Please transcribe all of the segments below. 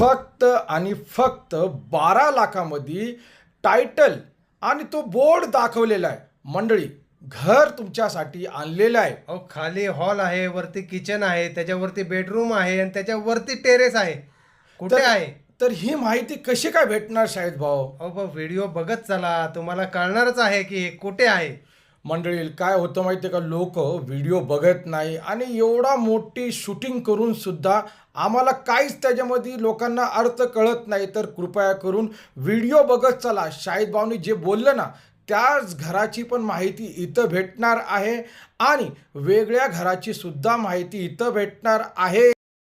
फक्त आणि फक्त बारा लाखामध्ये टायटल आणि तो बोर्ड दाखवलेला आहे. मंडळी घर तुमच्यासाठी आणलेलं आहे. अहो खाली हॉल आहे वरती किचन आहे त्याच्यावरती बेडरूम आहे आणि त्याच्यावरती टेरेस आहे. कुठे तर- आहे? तर ही माहिती कशी काय भेटणार शाहिद भाऊ? अहो व्हिडिओ बघत चला. तुम्हाला कळणारच आहे की हे कुठे आहे. मंडळी काय होतं माहिती आहे का? लोक व्हिडिओ बघत नाही आणि एवढा मोठी शूटिंग करून सुद्धा आम्हाला काहीच त्याच्यामध्ये लोकांना अर्थ कळत नाही. तर कृपया करून व्हिडिओ बघत चला. शाहिद भाऊनी जे बोललं ना त्याच घराची पण माहिती इथं भेटणार आहे आणि वेगळ्या घराची सुद्धा माहिती इथं भेटणार आहे.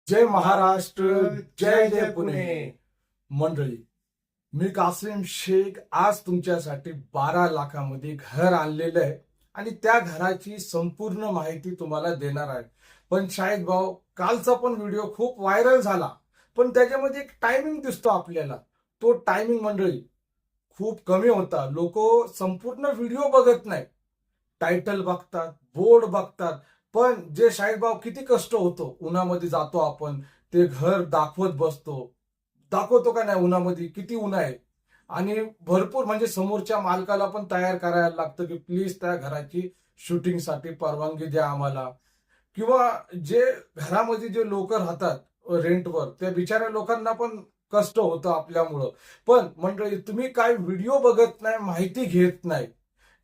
जय महाराष्ट्र जय जय पुणे. मंडळी मी कासिम शेख आज तुमच्यासाठी बारा लाखामध्ये घर आणलेलं आहे आणि त्या घराची संपूर्ण माहिती तुम्हाला देणार आहे. पण शाहिद भाऊ कालचा पण व्हिडिओ खूप व्हायरल झाला. पण त्याच्यामध्ये एक टायमिंग दिसतो आपल्याला. तो टायमिंग मंडळी खूप कमी होता. लोक संपूर्ण व्हिडिओ बघत नाही टायटल बघतात बोर्ड बघतात. पण जे शाहिद भाऊ किती कष्ट होतो उन्हामध्ये जातो आपण ते घर दाखवत बसतो. दाखवतो का नाही उन्हामध्ये? किती उन्हा आहे आणि भरपूर म्हणजे समोरच्या मालकाला पण तयार करायला लागतं की प्लीज त्या घराची शूटिंगसाठी परवानगी द्या आम्हाला. किंवा जे घरामध्ये जे लोक राहतात रेंटवर त्या बिचाऱ्या लोकांना पण कष्ट होतं आपल्यामुळं. पण मंडळी तुम्ही काय व्हिडिओ बघत नाही माहिती घेत नाही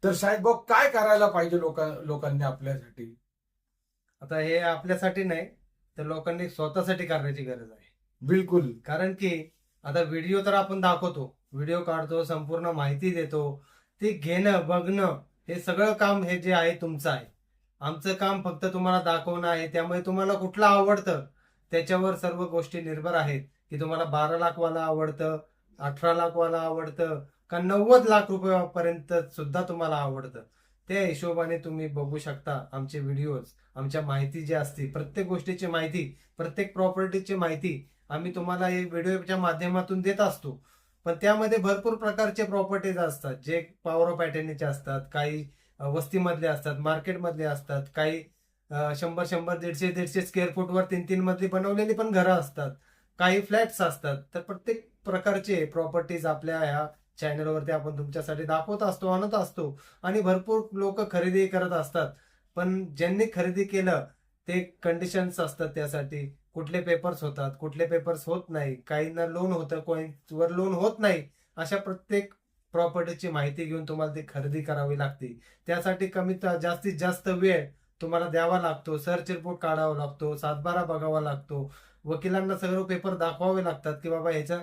तर साहेब भाऊ काय करायला पाहिजे लोकां लोकांनी आपल्यासाठी? आता हे आपल्यासाठी नाही तर लोकांनी स्वतःसाठी करण्याची गरज आहे. बिलकुल. कारण की आता व्हिडिओ तर आपण दाखवतो. व्हिडिओ काढतो संपूर्ण माहिती देतो. ती घेणं बघणं हे सगळं काम हे जे आहे तुमचं आहे. आमचं काम फक्त तुम्हाला दाखवणं आहे त्यामुळे तुम्हाला कुठलं आवडतं त्याच्यावर सर्व गोष्टी निर्भर आहेत. की तुम्हाला बारा लाखवाला आवडतं अठरा लाखवाला आवडतं का नव्वद लाख रुपयापर्यंत सुद्धा तुम्हाला आवडतं. त्या हिशोबाने तुम्ही बघू शकता आमचे व्हिडिओज आमच्या माहिती जी असते प्रत्येक गोष्टीची माहिती प्रत्येक प्रॉपर्टीची माहिती आम्ही तुम्हाला हे व्हिडिओच्या माध्यमातून देत असतो. पण त्यामध्ये भरपूर प्रकारचे प्रॉपर्टीज असतात जे पॉवर ऑफ अटेंडीचे असतात काही वस्तीमधले असतात मार्केटमधले असतात काही शंभर शंभर दीडशे दीडशे स्क्वेअर फूटवर तीन तीन मधली बनवलेली पण घरं असतात. काही फ्लॅट्स असतात. तर प्रत्येक प्रकारचे प्रॉपर्टीज आपल्या ह्या चॅनलवरती आपण तुमच्यासाठी दाखवत असतो आणत असतो. आणि भरपूर लोक खरेदी करत असतात. पण ज्यांनी खरेदी केलं ते कंडिशन्स असतात त्यासाठी. कुठले पेपर्स होतात कुठले पेपर्स होत नाही. काहींना लोन होतं कोणीवर लोन होत नाही. अशा प्रत्येक प्रॉपर्टीची माहिती घेऊन तुम्हाला ती खरेदी करावी लागते. त्यासाठी कमीत जास्तीत जास्त वेळ तुम्हाला द्यावा लागतो. सर्च रिपोर्ट काढावा लागतो. सातबारा बघावा लागतो. वकिलांना सर्व पेपर दाखवावे लागतात की बाबा ह्याच्या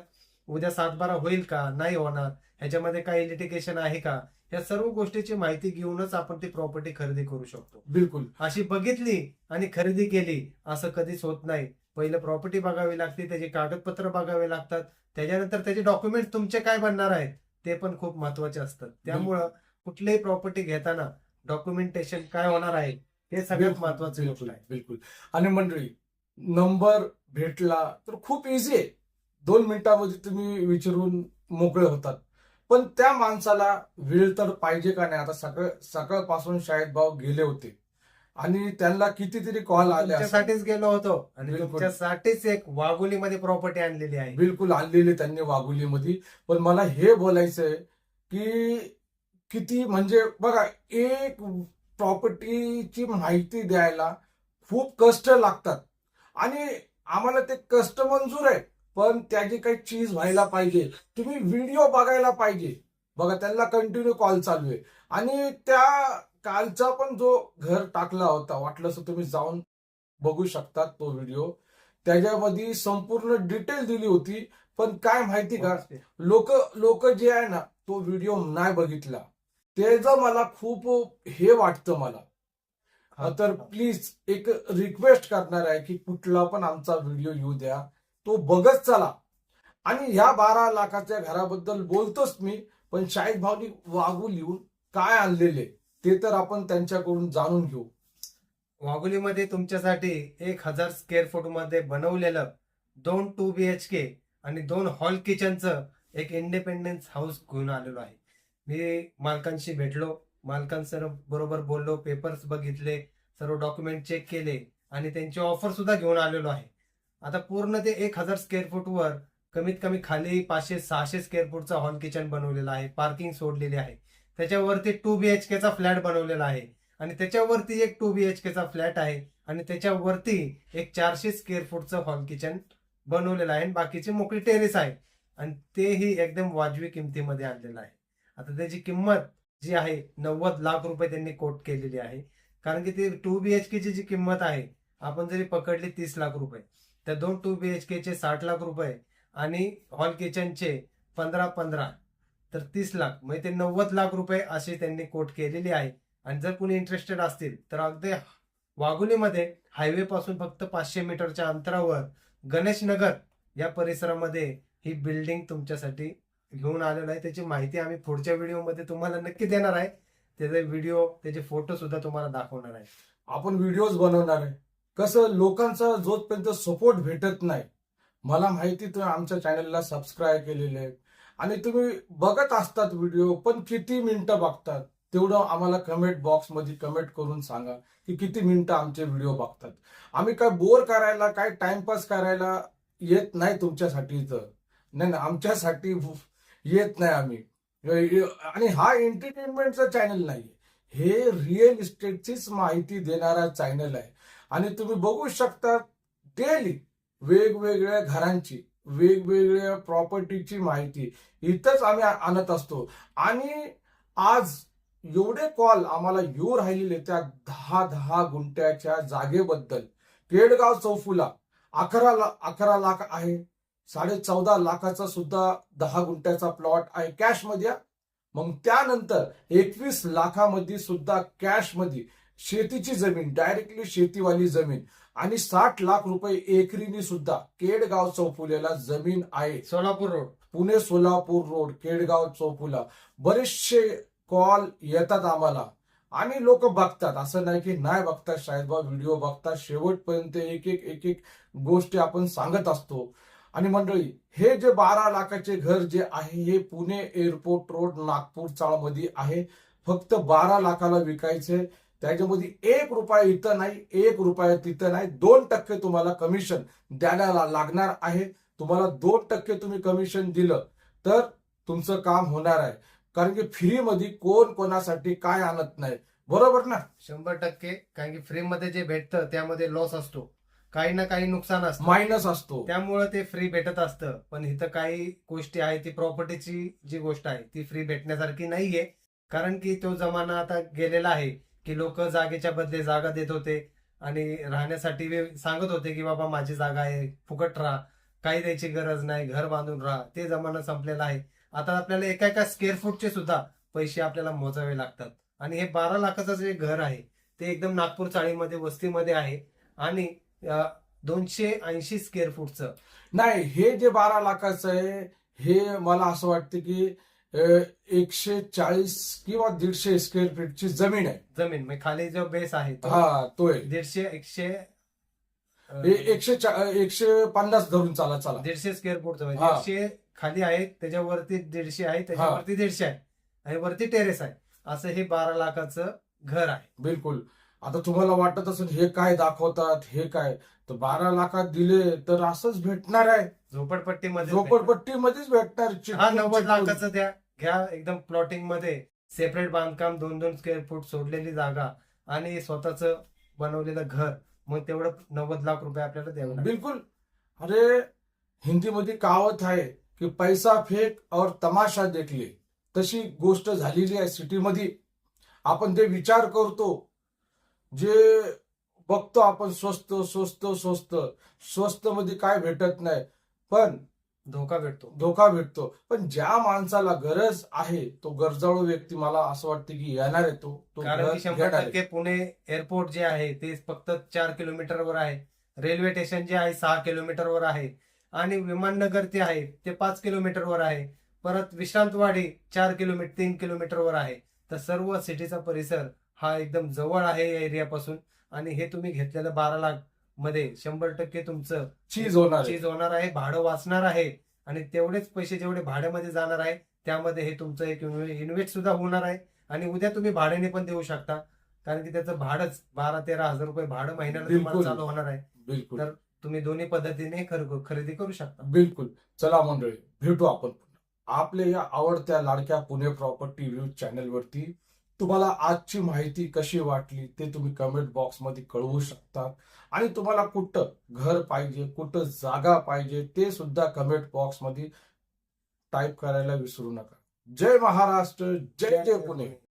उद्या सातबारा होईल का? नाही होणार. ह्याच्यामध्ये काही लिटिगेशन आहे का? या सर्व गोष्टीची माहिती घेऊनच आपण ती प्रॉपर्टी खरेदी करू शकतो. बिलकुल. अशी बघितली आणि खरेदी केली असं कधीच होत नाही. पहिलं प्रॉपर्टी बघावी लागते त्याची कागदपत्र बघावे लागतात. त्याच्यानंतर त्याचे डॉक्युमेंट तुमचे काय बनणार आहेत? ते पण खूप महत्त्वाचे असतात. त्यामुळं कुठलीही प्रॉपर्टी घेताना डॉक्युमेंटेशन काय होणार आहे हे सगळ्यात महत्वाची गोष्ट बिलकुल आहे. बिलकुल. आणि मंडळी नंबर भेटला तर खूप इझी आहे. दोन मिनिटांमध्ये तुम्ही विचारून मोकळे होतात. पण त्या माणसाला वेळ तर पाहिजे का नाही? आता सकाळ सकाळपासून शाळेत भाऊ गेले होते. आणि त्यांना कितीतरी कॉल आले. तुमच्यासाठीच गेलो होतो. आणि बिलकुल. तुमच्यासाठीच एक वाघोलीमध्ये प्रॉपर्टी आणलेली आहे. बिलकुल आणलेले त्यांनी वाघुलीमध्ये. पण मला हे बोलायचंय की किती म्हणजे बघा एक प्रॉपर्टीची माहिती द्यायला खूप कष्ट लागतात. आणि आम्हाला ते कष्ट मंजूर आहे पण त्याची काही चीज व्हायला पाहिजे. तुम्ही व्हिडिओ बघायला पाहिजे. बघा त्यांना कंटिन्यू कॉल चालू आहे. आणि त्या कालचा पण जो घर टाकला होता वाटलं असं तुम्ही जाऊन बघू शकता तो व्हिडिओ त्याच्यामध्ये संपूर्ण डिटेल दिली होती. पण काय माहिती का लोक लोक जे आहे ना तो व्हिडिओ नाही बघितला. त्याचं मला खूप हे वाटतं मला. तर प्लीज एक रिक्वेस्ट करणार आहे की कुठला पण आमचा व्हिडिओ येऊ द्या. तो बघत चला. आणि ह्या बारा लाखाच्या घराबद्दल बोलतोच मी पण शाहिद भावनी वागू लिहून काय आणलेले? ते तर आपण त्यांच्याकडून जाणून घेऊ. वाघोलीमध्ये तुमच्यासाठी एक हजार स्क्वेअर फूटमध्ये बनवलेलं दोन टू बी एच के आणि दोन हॉल किचनचं एक इंडिपेंडन्स हाऊस घेऊन आलेलो आहे. मी मालकांशी भेटलो. मालकांसर बरोबर बोललो पेपर्स बघितले सर्व डॉक्युमेंट चेक केले आणि त्यांची ऑफर सुद्धा घेऊन आलेलो आहे. आता पूर्ण ते एक हजार स्क्वेअर फूटवर कमीत कमी खाली पाचशे सहाशे स्क्वेअर फूटचा हॉल किचन बनवलेला आहे. पार्किंग सोडलेली आहे. त्याच्यावरती टू बी एच केचा फ्लॅट बनवलेला आहे. आणि त्याच्यावरती एक टू बी एच केचा फ्लॅट आहे. आणि त्याच्यावरती एक चारशे स्क्वेअर फूटचं हॉल किचन बनवलेलं आहे. आणि बाकीची मोकळी टेरेस आहे. आणि तेही एकदम वाजवी किमतीमध्ये आणलेलं आहे. आता त्याची किंमत जी आहे नव्वद लाख रुपये त्यांनी कोट केलेली आहे. कारण की ती टू बी एच केची जी किंमत आहे आपण जरी पकडली तीस लाख रुपये तर दोन टू बी एच केचे साठ लाख रुपये आणि हॉल किचनचे पंधरा पंधरा तर तीस लाख म्हणजे ते नव्वद लाख रुपये अशी त्यांनी कोट केलेली आहे. आणि जर कुणी इंटरेस्टेड असतील तर अगदी वाघुलीमध्ये हायवे पासून फक्त पाचशे मीटरच्या अंतरावर गणेश नगर या परिसरामध्ये ही बिल्डिंग तुमच्यासाठी घेऊन आलेलं आहे. त्याची माहिती आम्ही पुढच्या व्हिडिओमध्ये तुम्हाला नक्की देणार आहे. त्याचे व्हिडिओ त्याचे फोटो सुद्धा तुम्हाला दाखवणार आहे. आपण व्हिडिओज बनवणार आहे. कसं लोकांचा जोपर्यंत सपोर्ट भेटत नाही मला माहिती तुम्ही आमच्या चॅनलला सबस्क्राईब केलेले आहे आणि तुम्ही बघत असतात व्हिडिओ पण किती मिनिटं बघतात? तेवढं आम्हाला कमेंट बॉक्समध्ये कमेंट करून सांगा की किती मिनिटं आमचे व्हिडिओ बघतात. आम्ही काय बोर करायला काय टाइमपास करायला येत नाही तुमच्यासाठी तर नाही ना आमच्यासाठी येत नाही आम्ही. आणि हा एंटरटेनमेंटचा चॅनल नाही हे रिअल इस्टेटचीच माहिती देणारा चॅनल आहे. आणि तुम्ही बघू शकता डेली वेगवेगळ्या घरांची. वेगवेगळ्या प्रॉपर्टीची माहिती इथंच आम्ही आणत असतो. आणि आज एवढे कॉल आम्हाला येऊ राहिलेले त्या दहा दहा गुंठ्याच्या जागेबद्दल. केडगाव चौफुला अकरा ला अकरा लाख आहे. साडे चौदा लाखाचा सुद्धा दहा गुंठ्याचा प्लॉट आहे कॅशमध्ये मग त्यानंतर एकवीस लाखामध्ये सुद्धा कॅशमध्ये शेतीची जमीन डायरेक्टली शेतीवाली जमीन. आणि साठ लाख रुपये एकरीनी सुद्धा केडगाव चौफुलेला जमीन आहे. सोलापूर रोड. पुणे सोलापूर रोड केडगाव चौफुला. बरेचसे कॉल येतात आम्हाला. आणि लोक बघतात. असं नाही की नाही बघतात शायद बा व्हिडिओ बघतात. शेवटपर्यंत एक एक एक एक गोष्टी आपण सांगत असतो. आणि मंडळी हे जे बारा लाखाचे घर जे आहे हे पुणे एअरपोर्ट रोड नागपूर चाळमध्ये आहे. फक्त बारा लाखाला विकायचे त्याच्यामध्ये एक रुपया इथं नाही एक रुपया तिथं नाही. दोन टक्के तुम्हाला कमिशन द्यायला लागणार आहे. तुम्हाला दोन टक्के तुम्ही कमिशन दिलं तर तुमचं काम होणार आहे. कारण की फ्रीमध्ये कोण कोणासाठी काय आणत नाही. बरोबर ना? शंभर टक्के. कारण की फ्री मध्ये जे भेटतं त्यामध्ये लॉस असतो. काही ना काही नुकसान असतं. मायनस असतो. त्यामुळे ते फ्री भेटत असतं. पण इथं काही गोष्टी आहे ती प्रॉपर्टीची जी गोष्ट आहे ती फ्री भेटण्यासारखी नाहीये. कारण की तो जमाना आता गेलेला आहे. की लोक जागेच्या बदले जागा देत होते आणि राहण्यासाठी सांगत होते की बाबा माझी जागा आहे फुकट राहा काही द्यायची गरज नाही घर बांधून राहा ते जमाना संपलेला आहे. आता आपल्याला एका एका स्क्वेअर फूटचे सुद्धा पैसे आपल्याला मोजावे लागतात. आणि हे बारा लाखाचं जे घर आहे ते एकदम नागपूर चाळीमध्ये वस्तीमध्ये आहे. आणि दोनशे ऐंशी स्क्वेअर फूटचं नाही हे जे बारा लाखाचं आहे हे मला असं वाटतं की एकशे चाळीस किंवा दीडशे स्क्वेअर फीटची जमीन आहे. जमीन म्हणजे खाली जो बेस आहे तो हा तो आहे दीडशे एकशे अं, एकशे चा- एकशे पन्नास धरून चाला चला. दीडशे स्क्वेअर म्हणजे हा. दीडशे खाली आहे त्याच्यावरती दीडशे आहे त्याच्यावरती दीडशे आहे. आणि वरती टेरेस आहे. असं हे बारा लाखाचं घर आहे. बिलकुल. आता तुम्हाला वाटत असेल हे काय दाखवतात हे काय? तर बारा लाखात दिले तर असंच भेटणार आहे. झोपडपट्टीमध्ये झोपडपट्टीमध्येच भेटणार. नव्वद. लाखाचं द्या. घ्या एकदम प्लॉटिंगमध्ये. सेपरेट बांधकाम दोन दोन स्क्वेअर फूट सोडलेली जागा आणि स्वतःच बनवलेलं घर. मग तेवढं नव्वद लाख रुपये आपल्याला द्यावं बिलकुल. अरे हिंदीमध्ये कहावत आहे की पैसा फेक और तमाशा देखले तशी गोष्ट झालेली आहे सिटीमध्ये. आपण ते विचार करतो. जे बघतो आपण स्वस्त स्वस्त स्वस्त. स्वस्त मध्ये काय भेटत नाही पण धोका भेटतो. धोका भेटतो. पण ज्या माणसाला गरज आहे तो गरजाळू व्यक्ती मला असं वाटतं की येणार आहे तो तो कारण घर की शंभर घेणार आहे. टक्के पुणे एअरपोर्ट जे आहे ते फक्त चार किलोमीटरवर आहे. रेल्वे स्टेशन जे आहे सहा किलोमीटरवर आहे. आणि विमाननगर ते आहे ते पाच किलोमीटरवर आहे. परत विश्रांतवाडी चार किलोमीटर तीन किलोमीटरवर आहे. तर सर्व सिटीचा परिसर हा एकदम जवळ आहे या एरियापासून आणि हे तुम्ही घेतलेलं बारा लाखमध्ये शंभर टक्के तुमचं चीज होणार आहे. चीज होणार आहे भाडं वाचणार आहे. आणि तेवढेच पैसे जेवढे भाड्यामध्ये जाणार आहे त्यामध्ये हे तुमचं एक इन्व्हेस्ट सुद्धा होणार आहे. आणि उद्या तुम्ही भाड्याने पण देऊ शकता. कारण की त्याचं भाडंच बारा तेरा हजार रुपये भाडं महिन्याला तुम्हाला. चालू होणार आहे. बिलकुल. तर तुम्ही दोन्ही पद्धतीने खर- खरेदी करू शकता. बिलकुल. चला मंडळी भेटू आपण आपल्या या आवडत्या लाडक्या पुणे प्रॉपर्टी न्यूज चॅनलवरती तुम्हाला आजची माहिती कशी वाटली ते तुम्ही कमेंट बॉक्समध्ये कळवू शकता. आणि तुम्हाला कुठं घर पाहिजे कुठं जागा पाहिजे ते सुद्धा कमेंट बॉक्समध्ये टाईप करायला विसरू नका. जय महाराष्ट्र जय जय पुणे.